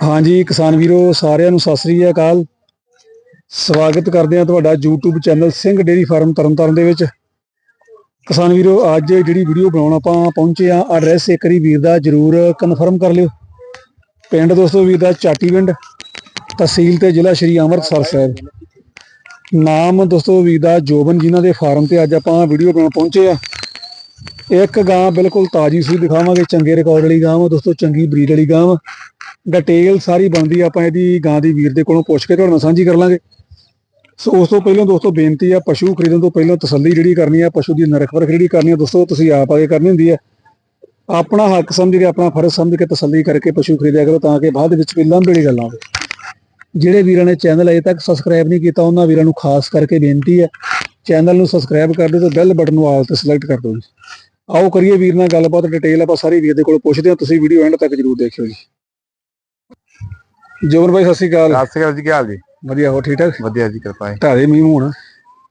ਹਾਂਜੀ, ਕਿਸਾਨ ਵੀਰੋ, ਸਾਰਿਆਂ ਨੂੰ ਸਤਿ ਸ੍ਰੀ ਅਕਾਲ। ਸਵਾਗਤ ਕਰਦੇ ਹਾਂ ਤੁਹਾਡਾ YouTube channel Singh dairy farm Tarn Taran ਦੇ ਵਿੱਚ। ਕਿਸਾਨ ਵੀਰੋ, ਅੱਜ ਜਿਹੜੀ ਵੀਡੀਓ ਬਣਾਉਣ ਆਪਾਂ ਪਹੁੰਚੇ ਆ ਐਡਰੈਸ ਇੱਕ ਵਾਰੀ ਵੀਰ ਦਾ ਜਰੂਰ ਕਨਫਰਮ ਕਰ ਲਿਓ। ਪਿੰਡ ਦੋਸਤੋ, ਵੀਰ ਦਾ ਚਾਟੀ ਪਿੰਡ, ਤਹਿਸੀਲ ਤੇ ਜ਼ਿਲ੍ਹਾ ਸ਼੍ਰੀ ਅੰਮ੍ਰਿਤਸਰ ਸਾਹਿਬ। ਨਾਮ ਦੋਸਤੋ, ਵੀਰ ਦਾ ਜੋਬਨ ਜਿਨ੍ਹਾਂ ਦੇ ਫਾਰਮ ਤੇ ਅੱਜ ਆਪਾਂ ਵੀਡੀਓ ਬਣਾਉਣ ਪਹੁੰਚੇ ਆ ਇੱਕ ਗਾਂ ਬਿਲਕੁਲ ਤਾਜੀ ਸੂਈ ਦਿਖਾਵਾਂਗੇ, ਚੰਗੇ ਰਿਕਾਰਡ ਵਾਲੀ ਗਾਂ ਵਾ, ਦੋਸਤੋ ਚੰਗੀ ਬਰੀਡ ਵਾਲੀ ਗਾਂ ਵਾ। ਡਿਟੇਲ ਸਾਰੀ ਬਣਦੀ ਆਪਾਂ ਇਹਦੀ ਗਾਂ ਦੀ ਵੀਰ ਦੇ ਕੋਲੋਂ ਪੁੱਛ ਕੇ ਤੁਹਾਡੇ ਨਾਲ ਸਾਂਝੀ ਕਰ ਲਾਂਗੇ। ਸੋ ਉਸ ਤੋਂ ਪਹਿਲਾਂ ਦੋਸਤੋ ਬੇਨਤੀ ਆ, ਪਸ਼ੂ ਖਰੀਦਣ ਤੋਂ ਪਹਿਲਾਂ ਤਸੱਲੀ ਜਿਹੜੀ ਕਰਨੀ ਆ, ਪਸ਼ੂ ਦੀ ਨਰਖ ਪਰਖ ਜਿਹੜੀ ਕਰਨੀ ਆ, ਦੋਸਤੋ ਤੁਸੀਂ ਆਪ ਆਗੇ ਕਰਨੀ ਹੁੰਦੀ ਆ। ਆਪਣਾ ਹੱਕ ਸਮਝ ਕੇ, ਆਪਣਾ ਫਰਜ਼ ਸਮਝ ਕੇ ਤਸੱਲੀ ਕਰਕੇ ਪਸ਼ੂ ਖਰੀਦਿਆ ਕਰੋ, ਤਾਂ ਕਿ ਬਾਅਦ ਵਿੱਚ ਕੋਈ ਲੰਬੇੜੀ ਗੱਲ ਆਵੇ ਜਿਹੜੇ ਵੀਰਾਂ ਨੇ ਚੈਨਲ ਅਜੇ ਤੱਕ ਸਬਸਕ੍ਰਾਈਬ ਨਹੀਂ ਕੀਤਾ, ਉਹਨਾਂ ਵੀਰਾਂ ਨੂੰ ਖਾਸ ਕਰਕੇ ਬੇਨਤੀ ਹੈ ਚੈਨਲ ਨੂੰ ਸਬਸਕ੍ਰਾਈਬ ਕਰ ਦਿਓ ਤੇ ਬੈਲ ਬਟਨ ਨੂੰ ਆਲ ਤੇ ਸਿਲੈਕਟ ਕਰ ਦਿਓ ਜੀ। ਆਓ ਕਰੀਏ ਵੀਰ ਨਾਲ ਗੱਲਬਾਤ ਡਿਟੇਲ ਆਪਾਂ ਸਾਰੀ ਵੀਰ ਦੇ ਕੋਲ ਪੁੱਛਦੇ ਹਾਂ ਤੁਸੀਂ ਵੀਡੀਓ ਐਂਡ ਤੱਕ ਜਰੂਰ ਦੇਖਿਓ ਜੀ। ਜੋਬਨ ਭਾਈ ਸਤਿ ਸ਼੍ਰੀ ਅਕਾਲ। ਸਤਿ ਸ਼੍ਰੀ ਅਕਾਲ ਜੀ ਕੀ ਹਾਲ ਜੀ? ਵਧੀਆ ਹੋ ਠੀਕ ਠਾਕ? ਵਧੀਆ ਜੀ ਕਿਰਪਾ ਹੈ ਢਾਦੇ ਮੀਂਹ ਹੋਣਾ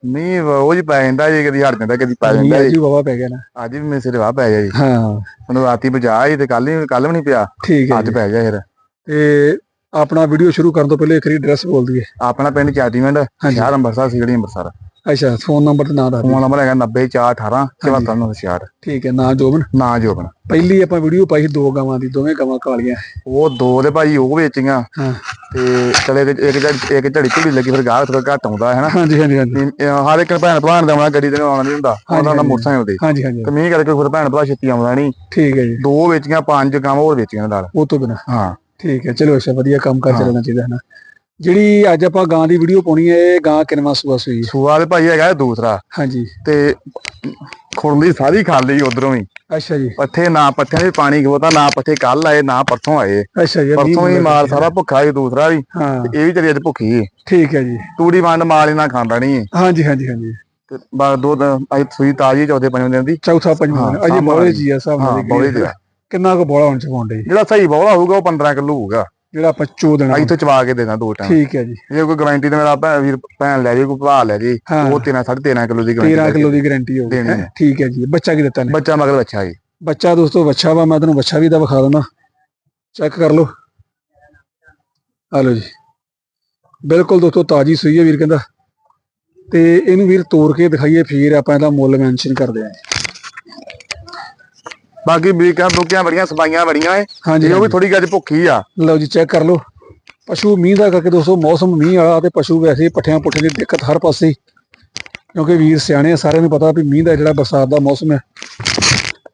ਮੀਂਹ ਉਹ ਜੀ ਪੈ ਜਾਂਦਾ ਜੀ ਕਦੀ ਹਟ ਜਾਂਦਾ ਕਦੀ ਪੈ ਜਾਂਦਾ ਅੱਜ ਜੀ। ਬਾਬਾ ਪੈ ਗਿਆ ਨਾ। ਅੱਜ ਵੀ ਮੇਰੇ ਸਿਰ ਵਾਹ ਪੈ ਗਿਆ ਜੀ। ਹਾਂ। ਮੈਨੂੰ ਰਾਤੀ ਬਚਾ ਹੀ ਤੇ ਕੱਲ ਹੀ ਕੱਲ ਵੀ ਨਹੀਂ ਪਿਆ। ਠੀਕ ਹੈ ਅੱਜ ਜੀ। ਪੈ ਗਿਆ ਫਿਰ। ਤੇ ਆਪਣਾ ਵੀਡੀਓ ਸ਼ੁਰੂ ਕਰਨ ਤੋਂ ਪਹਿਲੇ ਇੱਕ ਵਾਰੀ ਐਡਰੈਸ ਬੋਲ ਦਈਏ। ਆਪਣਾ ਪਿੰਡ ਚਾਟੀਵਿੰਡ। ਸ਼ਹਿਰ ਅੰਮ੍ਰਿਤਸਰ ਸਿਗੜੀ ਅੰਮ੍ਰਿਤਸਰ। ਅੱਛਾ ਫੋਨ ਨੰਬਰ ਤੇ ਨਾਂ ਦੱਸ ਦਿਓ ਫੋਨ ਨੰਬਰ ਹੈਗਾ 90418 7496 ਠੀਕ ਹੈ ਨਾਂ ਜੋਬਨ? ਨਾ ਜੋਬਨ। ਪਹਿਲੀ ਆਪਾਂ ਵੀਡੀਓ ਪਾਈ ਸੀ ਦੋ ਗਾਵਾਂ ਦੀ ਦੋਵੇਂ ਗਾਵਾਂ ਕਾਲੀਆਂ। ਉਹ ਦੋ ਦੇ ਭਾਈ ਉਹ ਵੇਚੀਆਂ। ਹਾਂ। ਤੇ ਚਲੇ ਇੱਕ ਝੜੀ- ਇੱਕ ਝੜੀ ਝੁੜੀ ਲੱਗੀ ਫਿਰ ਗਾਹ ਥੋੜਾ ਘੱਟ ਆਉਂਦਾ ਹੈ ਨਾ? ਹਾਂਜੀ ਹਾਂਜੀ ਹਾਂਜੀ। ਤੇ, ਅਹ, ਹਰ ਇੱਕ ਭੈਣ ਭਰਾ ਦੇ ਆਉਣਾ ਗੱਡੀ ਤੇ ਆਉਣਾ ਨਹੀਂ ਹੁੰਦਾ। ਉਹਨਾਂ ਦਾ। ਮੋਟਰਸਾਈਕਲ ਤੇ। ਹਾਂਜੀ ਹਾਂਜੀ। ਤੇ ਮੀਂਹ ਕਰਕੇ ਫਿਰ ਭੈਣ ਭਰਾ ਛੇਤੀ ਆਉਂਦਾ ਨਹੀਂ। ਠੀਕ ਹੈ ਜੀ। ਦੋ ਵੇਚੀਆਂ ਪੰਜ ਗਾਵਾਂ ਹੋਰ ਵੇਚੀਆਂ ਨਾਲ। ਉਹ ਤੋਂ ਬਿਨਾ। ਹਾਂ। ਠੀਕ ਹੈ ਚਲੋ ਅੱਛਾ ਵਧੀਆ ਕੰਮ ਕਰ। ਚੱਲਣਾ ਚਾਹੀਦਾ ਹੈ ਨਾ? ਜਿਹੜੀ ਅੱਜ ਆਪਾਂ ਗਾਂ ਦੀ ਵੀਡੀਓ ਪਾਉਣੀ ਹੈ ਇਹ ਗਾਂ ਕਿੰਨਵਾਂ ਸੂਆ ਸੂਈ ਹੈ। ਸੂਆ ਦੇ ਭਾਈ ਹੈਗਾ ਇਹ ਦੂਸਰਾ। ਹਾਂਜੀ। ਤੇ ਖੁਰਲੀ ਸਾਰੀ ਖਾਲੀ ਉਧਰੋਂ ਹੀ ਅੱਛਾ ਜੀ। ਪੱਠੇ ਨਾ ਪੱਠਿਆਂ ਦੇ ਪਾਣੀ ਖੋਤਾ ਨਾ ਪੱਠੇ ਕੱਲ ਆਏ ਨਾ ਪਰਸੋਂ ਆਏ। ਅੱਛਾ ਜੀ ਇਹ ਵੀਹ ਪਰਸੋਂ ਹੀ ਮਿੰਟ ਮਾਲ ਸਾਰਾ ਭੁੱਖਾ ਹੀ ਦੂਸਰਾ ਵੀ। ਹਾਂ। ਤੇ ਇਹ ਵੀ ਤੇਰੀ ਅੱਜ ਭੁੱਖੀ ਹੈ ਠੀਕ ਹੈ ਜੀ। ਤੂੜੀ ਵੰਡ ਮਾਲ ਇਹਨਾਂ ਖਾਂਦਾ ਨਹੀਂ ਹਾਂਜੀ ਹਾਂਜੀ ਹਾਂਜੀ। ਤੇ ਬਸ ਦੋ ਦਿਨ ਅੱਜ ਸੂਈ ਤਾਜੀ ਚੌਥੇ ਪੰਜਵੇਂ ਦਿਨ ਦੀ। ਚੌਥਾ ਪੰਜਵਾਂ ਹਾਂ। ਅਜੇ ਬੋਲੇ। ਜੀ ਆ ਸਾਹਿਬ ਹਾਂ ਬੋਲੇ ਤੇ ਆ। ਕਿੰਨਾ ਕੁ ਬੋਲਾ ਹੁਣ ਚਵਾਉਣ ਦੇ ਜਿਹੜਾ ਸਹੀ ਬੋਲਾ ਹੋਊਗਾ ਉਹ 15 ਕਿਲੋ ਹੋਊਗਾ। ਜਿਹੜਾ ਆਪਾਂ ਚੋ ਦੇਣਾ ਤੋਂ ਚਵਾ ਕੇ ਦੇਣਾ ਦੋ ਟਾਈਮ ਠੀਕ ਹੈ ਜੀ। ਜੇ ਕੋਈ ਗਾਰੰਟੀ ਤੇ ਮੇਰਾ ਭੈਣ ਵੀਰ ਭੈਣ ਲੈ ਜੇ ਕੋਈ ਭਰਾ ਲੈ ਜੇ। ਉਹ 13 13.5 ਕਿਲੋ ਦੀ 13 ਗਾਰੰਟੀ ਕਿਲੋ ਦੀ ਗਾਰੰਟੀ ਹੋਊਗੀ ਦੇਣੀ ਹੈਂ? ਹੈ। ਠੀਕ ਹੈ ਜੀ। ਬੱਚਾ ਕੀ ਦਿੱਤਾ ਨੇ? ਬੱਚਾ ਮਗਰ ਬੱਚਾ ਜੀ। ਬੱਚਾ ਦੋਸਤੋ ਬੱਚਾ ਵਾ ਮੈਂ ਤੁਹਾਨੂੰ ਬੱਚਾ ਵੀ ਦਾ ਵਿਖਾ ਦਿੰਦਾ। ਚੈੱਕ ਕਰ ਲਓ। ਆ ਲਓ ਜੀ। ਬਿਲਕੁਲ ਦੋਸਤੋ ਤਾਜੀ ਸੂਈ ਹੈ ਵੀਰ ਕਹਿੰਦਾ। ਤੇ ਇਹਨੂੰ ਵੀਰ ਤੋੜ ਕੇ ਦਿਖਾਈਏ ਫਿਰ ਆਪਾਂ ਇਹਦਾ ਮੁੱਲ ਮੈਂਸ਼ਨ ਕਰਦੇ ਆਂ ਬਾਕੀ ਬਰੀਕਾਂ ਬੁੱਕੀਆਂ ਬੜੀਆਂ ਸਫਾਈਆਂ ਬੜੀਆਂ ਏ। ਹਾਂਜੀ ਤੇ ਉਹ ਵੀ ਥੋੜੀ ਗੱਜ ਭੁੱਖੀ ਆ। ਲਓ ਜੀ ਚੈੱਕ ਕਰ ਲਓ। ਪਸ਼ੂ ਮੀਂਹ ਦਾ ਕਰਕੇ ਦੋਸਤੋ ਮੌਸਮ ਮੀਂਹ ਵਾਲਾ ਤੇ ਪਸ਼ੂ ਵੈਸੇ ਹੀ ਪੱਠਿਆਂ ਪੁੱਠੇ ਦੀ ਦਿੱਕਤ ਹਰ ਪਾਸੇ। ਹੀ। ਕਿਉਂਕਿ ਵੀਰ ਸਿਆਣੇ ਆ ਸਾਰਿਆਂ ਨੂੰ ਪਤਾ ਵੀ ਮੀਂਹ ਦਾ ਜਿਹੜਾ ਬਰਸਾਤ ਦਾ ਮੌਸਮ ਹੈ।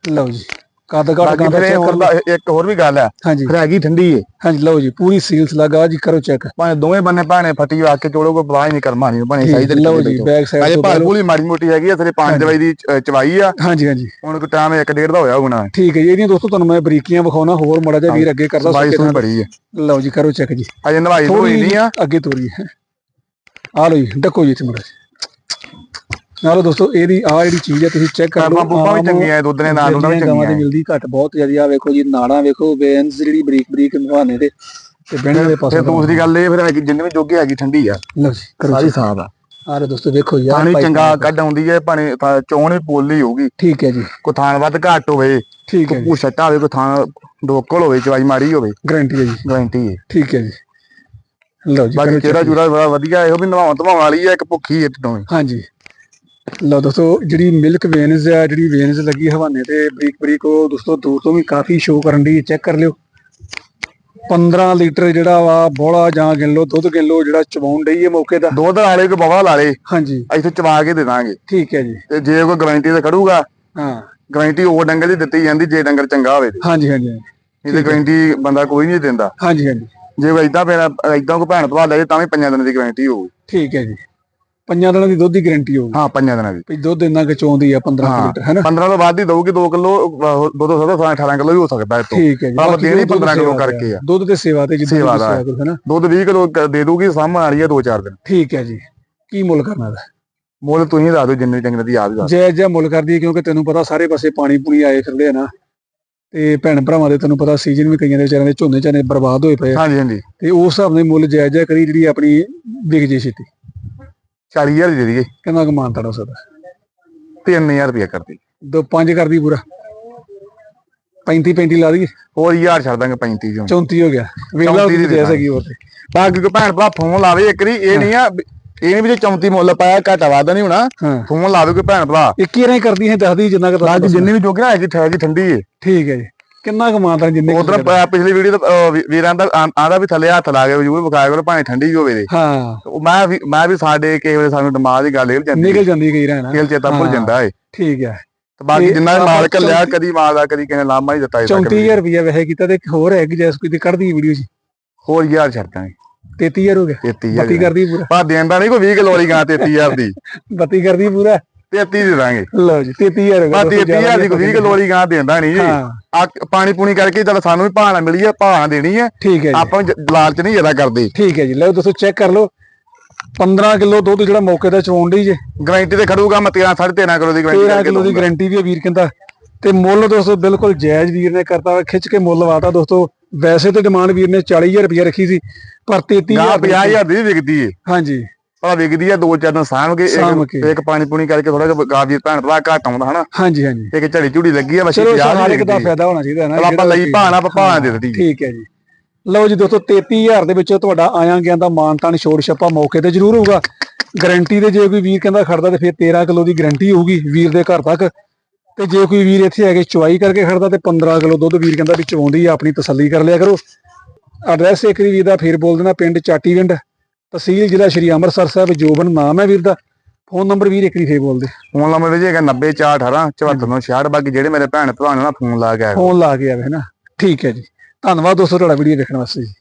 ਲਓ ਜੀ। ਕੱਦ ਘੜ ਬਾਕੀ ਫਿਰ ਇਹ ਹੋਰ ਦਾ- ਇੱਕ ਹੋਰ ਵੀ ਗੱਲ ਆ ਹਾਂਜੀ। ਫਿਰ ਹੈਗੀ ਠੰਡੀ ਏ। ਹਾਂਜੀ ਲਓ ਜੀ ਪੂਰੀ ਸੀਲਸ ਲਗਾ ਜੀ ਕਰੋ ਚੈੱਕ ਭਾਵੇਂ ਦੋਵੇਂ ਬੰਨੇ ਭਾਣੇ ਫੱਟੀ ਆ ਕੇ ਚੋੜੋ ਕੋਈ ਪਰਵਾਹ ਹੀ ਨਹੀਂ ਕਰਮਾ ਨਹੀਂ ਭਾਣੇ ਸਹੀ ਤੇ ਲਓ ਜੀ ਬੈਕ ਸਾਈਡ ਅਜੇ ਤੋਂ ਭਾਲ ਮਾੜੀ ਮੋਟੀ ਹੈਗੀ ਆ ਤੇਰੇ 5 ਵਜੇ ਦੀ ਚ- ਚਵਾਈ ਆ। ਹਾਂਜੀ ਹਾਂਜੀ। ਹੁਣ ਕੋਈ ਟਾਈਮ 1 ਡੇਢ ਦਾ ਹੋਇਆ ਹੋਣਾ। ਠੀਕ ਹੈ ਜੀ ਇਹਦੀਆਂ ਦੋਸਤੋ ਤੁਹਾਨੂੰ ਮੈਂ ਬਰੀਕੀਆਂ ਵਿਖਾਉਣਾ ਹੋਰ ਮੜਾ ਜਿਹਾ ਵੀਰ ਅੱਗੇ ਕਰਦਾ ਸਫ਼ਾਈ ਸਕੇ ਸੁਣ ਨਾਲ। ਬੜੀ ਆ ਲਓ ਜੀ ਕਰੋ ਚੈੱਕ ਜੀ। ਅਜੇ ਨਵਾਈ ਹੋਈ ਥੋੜੀ ਨਹੀਂ ਆ। ਅੱਗੇ ਤੋਰੀ ਹੈ ਆ ਲਓ ਜੀ ਡੱਕੋ ਜੀ ਇੱਥੇ ਮੜਾ ਨਾਲੋ ਦੋਸਤੋ ਇਹਦੀ ਆ ਜਿਹੜੀ ਚੀਜ਼ ਹੈ ਤੁਸੀਂ ਚੈੱਕ ਕਰ ਲਓ ਬੁੱਪਾ ਵੀ ਚੰਗੀਆਂ ਦੁੱਧ ਨੇ ਨਾਲ ਉਹਨਾਂ ਵੀ ਦੀ ਚੰਗੀਆਂ ਮਿਲਦੀ ਘੱਟ ਬਹੁਤ ਜ਼ਿਆਦਾ ਆ ਵੇਖੋ ਜੀ ਨਾੜਾਂ ਵੇਖੋ ਬੇਨਸ ਜਿਹੜੀ ਬਰੀਕ ਬਰੀਕ ਨਿਭਾਣੇ ਤੇ ਤੇ ਬਹਿਣੇ ਦੇ ਪਾਸੇ ਫਿਰ ਦੂਸਰੀ ਗੱਲ ਇਹ ਫਿਰ ਹੈਗੀ ਜਿੰਨੇ ਵੀ ਜੋਗੇ ਹੈਗੀ ਠੰਡੀ ਆ। ਲਓ ਜੀ ਸਾਰੀ ਸਾਫ਼ ਆ। ਆ ਰਹੇ ਦੋਸਤੋ ਵੇਖੋ ਯਾਰ ਪਾਣੀ ਚੰਗਾ ਕੱਢ ਆਉਂਦੀ ਹੈ ਭਾਣੇ ਥਾਂ ਚੋਣ ਵੀ ਪੋਲੀ ਹੋਊਗੀ। ਠੀਕ ਹੈ ਜੀ। ਕੋਈ ਥਾਂ ਵੱਧ ਘੱਟ ਹੋਵੇ ਠੀਕ ਹੈ ਕੋਈ ਛੱਟਾ ਹੋਵੇ ਕੋਈ ਥਾਂ ਡੋਕਲ ਹੋਵੇ ਚਵਾਈ ਮਾੜੀ ਹੋਵੇ ਗਾਰੰਟੀ ਹੈ ਜੀ। ਗਾਰੰਟੀ ਹੈ। ਠੀਕ ਹੈ ਜੀ। ਲਓ ਜੀ ਬਾਕੀ ਚਿਹਰਾ। ਜੁਰਾ ਬੜਾ ਵਧੀਆ ਇਹੋ ਵੀ ਨਵਾਉਣ ਧਵਾਉਣ ਵਾਲੀ ਹੈ ਇੱਕ ਭੁੱਖੀ ਹੈ ਢੋਂ ਹਾਂਜੀ। ਲਓ ਦੋਸਤੋ ਜਿਹੜੀ ਮਿਲਕ ਵੇਨਸ ਹੈ ਜਿਹੜੀ ਵੇਨਸ ਲੱਗੀ ਹਵਾਨੇ ਤੇ ਬਰੀਕ ਬਰੀਕ ਉਹ ਦੋਸਤੋ ਦੂਰ ਤੋਂ ਵੀ ਕਾਫੀ ਸ਼ੋ ਕਰਨ ਦੀ ਚੈੱਕ ਕਰ ਲਿਓ। 15 ਲੀਟਰ ਜਿਹੜਾ ਵਾ ਬੋਲਾ ਜਾਂ ਗਿਣ ਲਓ ਦੁੱਧ ਗਿਣ ਲਓ ਜਿਹੜਾ ਚਵਾਉਣ ਡਈ ਹੈ ਮੌਕੇ ਦਾ। ਦੁੱਧ ਵਾਲੇ ਕੋ ਬਵਾ ਲਾ ਲੇ? ਹਾਂਜੀ। ਇੱਥੇ ਚਵਾ ਕੇ ਦੇ ਦਾਂਗੇ। ਠੀਕ ਹੈ ਜੀ। ਤੇ ਜੇ ਕੋਈ ਗਾਰੰਟੀ ਤੇ ਖੜੂਗਾ ਹਾਂ। ਗਾਰੰਟੀ ਉਹ ਡੰਗਰ ਦੀ ਦਿੱਤੀ ਜਾਂਦੀ ਜੇ ਡੰਗਰ ਚੰਗਾ ਹੋਵੇ। ਤੇ। ਹਾਂਜੀ ਹਾਂਜੀ। ਹਾਂਜੀ, ਤੇ ਗਾਰੰਟੀ ਬੰਦਾ ਕੋਈ ਨਹੀਂ ਦਿੰਦਾ। ਹਾਂਜੀ ਹਾਂਜੀ। ਜੇ ਕੋਈ ਏਦਾਂ ਫਿਰ ਏਦਾਂ ਕੋਈ ਭੈਣ ਭਰਾ ਲੈ ਤਾਂ ਵੀ ਪੰਜਾਂ ਦਿਨਾਂ ਦੀ ਗਾਰੰਟੀ ਹੋਊਗੀ ਠੀਕ ਹੈ ਜੀ। ਪੰਜਾਂ ਦਿਨਾਂ ਦੀ ਦੁੱਧ ਦੀ ਗਾਰੰਟੀ ਹੋਊਗੀ। ਹਾਂ ਪੰਜਾਂ ਦਿਨਾਂ ਦੀ। ਵੀ ਦੁੱਧ ਇੰਨਾ ਕਿ ਚੋਂਦੀ ਆ 15 ਹਾਂ। ਲੀਟਰ ਹੈ ਨਾ? 15 ਤੋਂ ਵੱਧ ਹੀ ਦਊਗੀ 2 ਕਿਲੋ ਦੋ ਦੋ ਸੌ 18 ਕਿਲੋ ਵੀ ਹੋ ਸਕਦਾ ਇਹ ਤੋਂ। ਠੀਕ ਹੈ ਜੀ ਬਾਕੀ ਦੇਣੀ ਦੁੱਧ 15 ਕਿਲੋ ਕਰਕੇ ਆ। ਦੁੱਧ ਤੇ ਸੇਵਾ ਤੇ ਜਿੱਦਾਂ ਸੇਵਾ ਦੀ ਦਾ। ਸੇਵਾ ਕਰੋ ਹੈ ਨਾ? ਦੁੱਧ 20 ਕਿਲੋ ਦੇ ਦੂਗੀ ਸਾਹਮਣ ਵਾਲੀ ਹੈ 2-4 ਦਿਨ। ਠੀਕ ਹੈ ਜੀ। ਕੀ ਮੁੱਲ ਕਰਨਾ ਦਾ ਮੁੱਲ ਤੁਸੀਂ ਦੱਸ ਦਿਓ ਜਿੰਨੇ ਚੰਗੇ ਦੀ ਯਾਦ ਦੱਸ ਜੈ ਜੈ ਮੁੱਲ ਕਰਦੀ ਹੈ ਕਿਉਂਕਿ ਤੈਨੂੰ ਪਤਾ ਸਾਰੇ ਪਾਸੇ ਪਾਣੀ ਪੂਣੀ ਆਏ ਫਿਰਦੇ ਆ ਨਾ। ਤੇ ਭੈਣ ਭਰਾਵਾਂ ਦੇ ਤੈਨੂੰ ਪਤਾ ਸੀਜ਼ਨ ਵੀ ਕਈਆਂ ਦੇ ਵਿਚਾਰਿਆਂ ਦੇ ਝੋਨੇ ਝਾਨੇ ਬਰਬਾਦ ਹੋਏ ਪਏ ਆ। ਹਾਂਜੀ ਹਾਂਜੀ। ਤੇ ਉਸ ਹਿਸਾਬ ਨਾਲ ਮੁੱਲ ਜਾਇਜ਼ ਕਰੀ ਜਿਹੜੀ ਆਪਣੀ ਵਿਕ ਜੇ ਛੇਤੀ। 40000 ਦੇ ਦੇਈਏ। ਕਿੰਨਾ ਕੁ ਮਾਨਤਾ ਹੋ ਸਕਦਾ 3000 ਰੁਪਇਆ ਕਰਦੀ ਦੋ ਪੰਜ ਕਰਦੀ ਪੂਰਾ। 35 35 ਲਾ ਦਈਏ। ਹੋਰ ਯਾਰ ਛੱਡ ਦਾਂਗੇ 35 ਚੋਂ। 34 ਹੋ ਗਿਆ। ਵੇਖ ਲਾ 34 ਦੀ ਹੈਗੀ ਹੋਰ ਤੇ ਬਾਕੀ ਕੋਈ ਭੈਣ ਭਰਾ ਫੋਨ ਲਾਵੇ ਇੱਕ ਵਾਰੀ ਇਹ ਨਹੀਂ ਆ ਇਹ ਨਹੀਂ ਵੀ ਜੇ 34 ਮੁੱਲ ਪਾਇਆ ਘਾਟਾ ਵਾਧਾ ਨਹੀਂ ਹੋਣਾ। ਹਾਂ। ਫੋਨ ਲਾਵੇ ਕੋਈ ਭੈਣ ਭਰਾ। ਇੱਕ ਹੀ ਰਾਂ ਕਰਦੀ ਹੈ ਦੱਸਦੀ ਜਿੰਨਾ ਕਿ ਬਾਕੀ ਜਿੰਨੀ ਵੀ ਜੋਗੀ ਨਾ ਹੈਗੀ ਠਹਿਰ ਠੰਡੀ ਏ ਠੀਕ ਹੈ ਜੀ। ਕਿੰਨਾ ਕਮਾਉਂਦਾ ਜਿੰਨੇ ਉਧਰ ਪਿਛਲੀ ਵੀਡੀਓ ਤਾਂ ਵੀਰਾਂ ਦਾ ਆਂਦਾ ਵੀ ਥੱਲੇ ਹੱਥ ਲਾ ਕੇ ਜਰੂਰ ਵਿਖਾਇਆ ਕਰੋ ਭਾਵੇਂ ਠੰਡੀ ਵੀ ਹੋਵੇ ਦੇ ਹਾਂ। ਮੈਂ ਵੀ ਮੈਂ ਵੀ ਸਾਡੇ ਕਿਸੇ ਵੇਲੇ ਸਾਨੂੰ ਦਿਮਾਗ ਦੀ ਗੱਲ ਇਹ ਜਾਂਦੀ ਨਿਕਲ ਜਾਂਦੀ ਕਈ ਰਾਂ ਨਾ ਖੇਲ ਚੇਤਾ ਭੁੱਲ। ਜਾਂਦਾ ਏ। ਠੀਕ ਹੈ ਤੇ ਬਾਕੀ ਜਿੰਨਾ ਮਾਲ ਕੱਲਿਆ ਕਦੀ ਮਾਲ ਦਾ ਕਦੀ ਕਿਸੇ ਲਾਮਾ ਹੀ ਦਿੱਤਾ ਤੱਕ 34000 ਰੁਪਇਆ ਵੈਸੇ ਕੀਤਾ ਤੇ ਇੱਕ ਹੋਰ ਹੈ ਕਿ ਜੈਸ ਕੋਈ ਤੇ ਕੱਢਦੀ ਵੀਡੀਓ ਜੀ। ਹੋਰ ਯਾਰ ਛੱਡ ਦਾਂਗੇ 33000 ਹੋ ਗਿਆ। 33000 ਬੱਤੀ ਕਰਦੀ ਪੂਰਾ। ਪਾ ਦੇਂਦਾ ਨਹੀਂ ਕੋਈ 20 ਕਿਲੋ ਵਾਲੀ ਗਾਂ 33000 ਦੀ। ਬੱਤੀ ਕਰਦੀ ਪੂਰਾ। 33 ਦੇ ਦਾਂਗੇ। ਲਓ ਜੀ 33000 ਹੋ ਗਿਆ ਪਾ ਦੋਸਤੋ, 33000 ਦੀ ਕੋਈ 20 ਕਿਲੋ ਵਾਲੀ ਗਾਂ ਦੇਂਦਾ ਨਹੀਂ ਜੀ। ਹਾਂ। ਆ ਪਾਣੀ ਪੂਣੀ ਕਰਕੇ ਚਲ ਸਾਨੂੰ ਵੀ ਭਾਣਾ ਮਿਲੀ ਆ ਭਾਣਾ ਦੇਣੀ ਆ। ਠੀਕ ਹੈ ਜੀ। ਆਪਾਂ ਲਾਲਚ ਨਹੀਂ ਜ਼ਿਆਦਾ ਕਰਦੇ। ਠੀਕ ਹੈ ਜੀ। ਲਓ ਦੋਸਤੋ ਚੈੱਕ ਕਰ ਲਓ। 15 ਕਿਲੋ ਦੁੱਧ ਜਿਹੜਾ ਮੌਕੇ ਤੇ ਚੋਣ ਦੀ ਜੇ। ਗਾਰੰਟੀ ਤੇ ਖੜੂਗਾ ਮੈਂ 13 13.5 ਕਿਲੋ ਦੀ 13 ਗਾਰੰਟੀ ਕਿਲੋ ਦੀ ਗਾਰੰਟੀ ਵੀ ਹੈ ਵੀਰ ਕਹਿੰਦਾ। ਤੇ ਮੁੱਲ ਦੋਸਤੋ ਬਿਲਕੁਲ ਜਾਇਜ਼ ਵੀਰ ਨੇ ਕਰਤਾ ਖਿੱਚ ਕੇ ਮੁੱਲ ਵਾਤਾ ਦੋਸਤੋ। ਵੈਸੇ ਤੇ ਡਿਮਾਂਡ ਵੀਰ ਨੇ 40000 ਰੁਪਇਆ ਰੱਖੀ ਸੀ ਪਰ 33000 ਗਾਂ 50000 ਦੀ ਵਿਕਦੀ ਏ। ਹਾਂਜੀ। ਪਰ ਵਿਕਦੀ ਆ ਦੋ ਚਾਰ ਦਿਨ ਸਾਂਭ ਕੇ ਇੱਕ ਪਾਣੀ ਪੂਣੀ ਕਰਕੇ ਥੋੜਾ ਜਿਹਾ ਗਾਂ ਦੀ ਭੈਣ ਭਰਾ ਘੱਟ ਆਉਂਦਾ ਹਨਾ? ਹਾਂਜੀ ਹਾਂਜੀ। ਇੱਕ ਝੜੀ ਝੁੜੀ ਲੱਗੀ ਆ ਬੱਚੀ ਚਲੋ 50 ਹਰ ਦੀ ਇੱਕ ਦਾ। ਫਾਇਦਾ ਹੋਣਾ ਚਾਹੀਦਾ ਹੈ ਨਾ ਆਪਾਂ ਲਈ ਭਾਣਾ ਆਪਾਂ ਭਾਣਾ ਦੇ ਦਿੱਤੀ। ਠੀਕ ਹੈ ਜੀ। ਲਓ ਜੀ ਦੋਸਤੋ 33000 ਦੇ ਵਿੱਚ ਤੁਹਾਡਾ ਆਇਆ ਗਿਆ ਦਾ ਮਾਨਤਾਨ ਛੋੜ ਛੱਪਾ ਮੌਕੇ ਤੇ ਜ਼ਰੂਰ ਹੋਊਗਾ। ਗਾਰੰਟੀ ਦੇ ਜੇ ਕੋਈ ਵੀਰ ਕਹਿੰਦਾ ਖੜਦਾ ਤੇ ਫਿਰ 13 ਕਿਲੋ ਦੀ ਗਾਰੰਟੀ ਹੋਊਗੀ ਵੀਰ ਦੇ ਘਰ ਤੱਕ। ਤੇ ਜੇ ਕੋਈ ਵੀਰ ਇੱਥੇ ਆ ਕੇ ਚੁਆਈ ਕਰਕੇ ਖੜਦਾ ਤੇ 15 ਕਿਲੋ ਦੁੱਧ ਵੀਰ ਕਹਿੰਦਾ ਵੀ ਚਵਾਉਂਦੀ ਆ ਆਪਣੀ ਤਸੱਲੀ ਕਰ ਲਿਆ ਕਰੋ। ਐਡਰੈਸ ਇੱਕ ਵੀਰ ਦਾ ਫੇਰ ਬੋਲ ਦੇਣਾ ਪਿੰਡ ਚਾਟੀਵਿੰਡ ਤਹਿਸੀਲ ਜ਼ਿਲ੍ਹਾ ਸ਼੍ਰੀ ਅੰਮ੍ਰਿਤਸਰ ਸਾਹਿਬ ਜੋਬਨ ਨਾਮ ਹੈ ਵੀਰ ਦਾ। ਫੋਨ ਨੰਬਰ ਵੀਰ ਇੱਕ ਵਾਰੀ ਫੇਰ ਬੋਲ ਦੇ ਫੋਨ ਨੰਬਰ ਵੀ ਹੈਗਾ 90418 7466 ਬਾਕੀ ਜਿਹੜੇ ਮੇਰੇ ਭੈਣ ਭਰਾ ਨੇ ਨਾ ਫੋਨ ਲਾ ਕੇ ਆਏ ਫੋਨ ਲਾ ਕੇ ਆਵੇ ਨਾ? ਠੀਕ ਹੈ ਜੀ। ਧੰਨਵਾਦ ਦੋਸਤੋ ਤੁਹਾਡਾ ਵੀਡੀਓ ਦੇਖਣ ਵਾਸਤੇ ਜੀ।